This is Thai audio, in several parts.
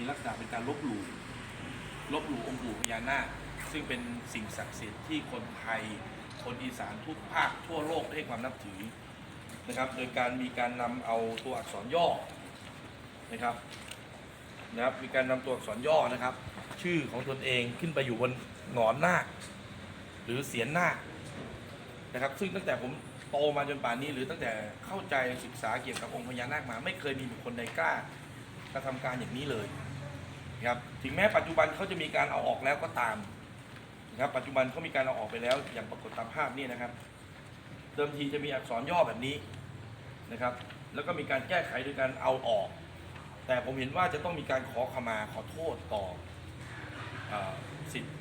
มีลักษณะเป็นการลบหลู่ลบหลู่องค์ปู่พญานาคซึ่งเป็นสิ่งศักดิ์สิทธิ์ที่คนไทย คนอีสานทุกภาคทั่วโลกให้ความนับถือนะครับ โดยการมีการนำเอาตัวอักษรย่อนะครับนะครับ มีการนำตัวอักษรย่อนะครับ ชื่อของตนเองขึ้นไปอยู่บนหงอนนาคหรือเสียนนาคนะครับ ซึ่งตั้งแต่ผมโตมาจนป่านนี้ หรือตั้งแต่เข้าใจศึกษาเกี่ยวกับองค์พญานาคมา ไม่เคยมีบุคคลใดกล้า กระทำการอย่างนี้เลยนะครับถึงแม้ปัจจุบันเขาจะมีการเอาออกแล้วก็ตามนะครับปัจจุบันเขามีการเอาออกไปแล้ว อย่างปรากฏตามภาพนี่นะครับเดิมทีจะมีอักษรย่อแบบนี้นะครับ แล้วก็มีการแก้ไขโดยการเอาออก แต่ผมเห็นว่าจะต้องมีการขอขมาขอโทษต่ออสิทธิ์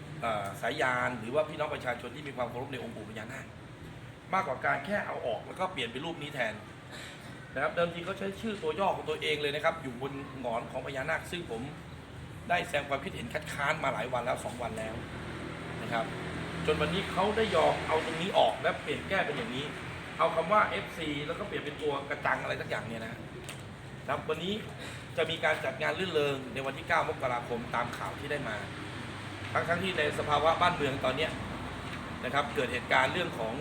สายยานหรือว่าพี่น้องประชาชนที่มีความเคารพในองค์ปู่พญานาคมากกว่าการแค่เอาออกแล้วก็เปลี่ยนเป็นรูปนี้แทน นะครับเดิมทีเขาใช้ชื่อตัวย่อของตัวเองเลยนะครับ อยู่บนหงอนของพญานาคซึ่งผมได้แสดงความคิดเห็นคัดค้านมาหลายวันแล้วสองวันแล้วนะครับ จนวันนี้เขาได้ยอมเอาตรงนี้ออกและเปลี่ยนแก้เป็นอย่างนี้ เอาคำว่า FC แล้วก็เปลี่ยนเป็นตัวกระจังอะไรสักอย่างเนี่ยนะครับวันนี้จะมีการจัดงานลื่นเริงในวันที่ 9 มกราคมตามข่าวที่ได้มา ทั้งทั้งที่ในสภาวะบ้านเมืองตอนเนี้ยนะครับ เกิดเหตุการณ์เรื่องของ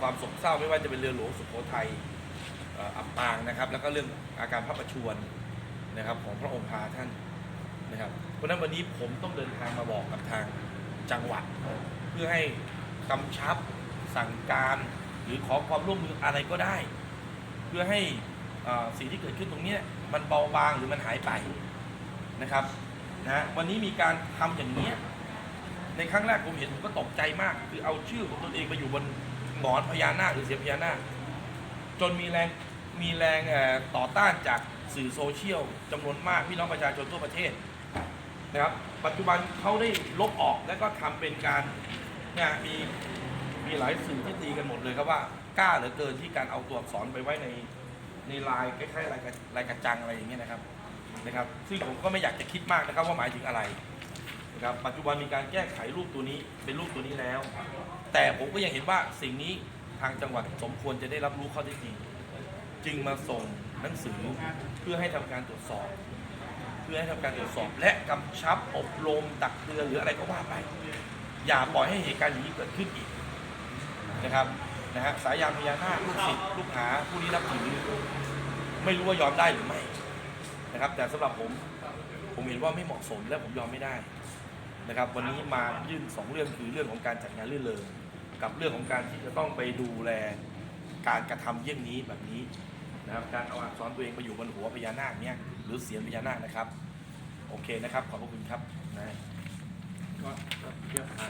ความโศกเศร้าไม่ว่าจะเป็นเรือหลวงสุโขทัยอับปางนะครับ แล้วก็เรื่องอาการพระประชวรนะครับของพระองค์พาท่านนะครับ เพราะฉะนั้นวันนี้ผมต้องเดินทางมาบอกกับทางจังหวัด เพื่อให้กำชับสั่งการหรือขอความร่วมมืออะไรก็ได้ เพื่อให้สิ่งที่เกิดขึ้นตรงนี้มันเบาบางหรือมันหายไปนะครับนะวันนี้มีการทำอย่างนี้ในครั้งแรกผมเห็นผมก็ตกใจมาก คือเอาชื่อของตนเองไปอยู่บน หงอนพญานาคหรือเสียพญานาคจนมีแรงมีแรงต่อต้านจากสื่อโซเชียลจำนวนมากพี่น้องประชาชนทั่วประเทศนะครับปัจจุบันเขาได้ลบออกแล้วก็ทำเป็นการเนี่ยมีมีหลายสื่อที่ตีกันหมดเลยครับว่ากล้าเหลือเกินที่การเอาตัวอักษรไปไว้ในในลายคล้ายๆลายกระลายกระจังอะไรอย่างเงี้ยนะครับนะครับ ซึ่งผมก็ไม่อยากจะคิดมากนะครับว่าหมายถึงอะไร นะครับปัจจุบันมีการแก้ไขรูปตัวนี้เป็นรูปตัวนี้แล้ว แต่ผมก็ยังเห็นว่าสิ่งนี้ทางจังหวัดสมควรจะได้รับรู้ข้อเท็จจริง จึงมาส่งหนังสือเพื่อให้ทำการตรวจสอบ เพื่อให้ทำการตรวจสอบ และกำชับอบรมตักเตือนหรืออะไรก็ว่าไป อย่าปล่อยให้เหตุการณ์อย่างนี้เกิดขึ้นอีกนะครับนะฮะสายยานพญานาคลูกศิษย์ลูกหาผู้นี้นับถือไม่รู้ว่ายอมได้หรือไม่นะครับ แต่สำหรับผมผมเห็นว่าไม่เหมาะสมและผมยอมไม่ได้ นะครับวันนี้มายื่น 2 เรื่องคือเรื่องของการจัดงานลื่นเลิงกับเรื่องของการที่จะต้องไปดูแลการกระทำเยี่ยงนี้แบบนี้นะครับการเอาอักษรตัวเองไปอยู่บนหัวพญานาคเนี่ยหรือเสียงพญานาคนะครับ โอเคนะครับ ขอบพระคุณครับนะก็เทียบไป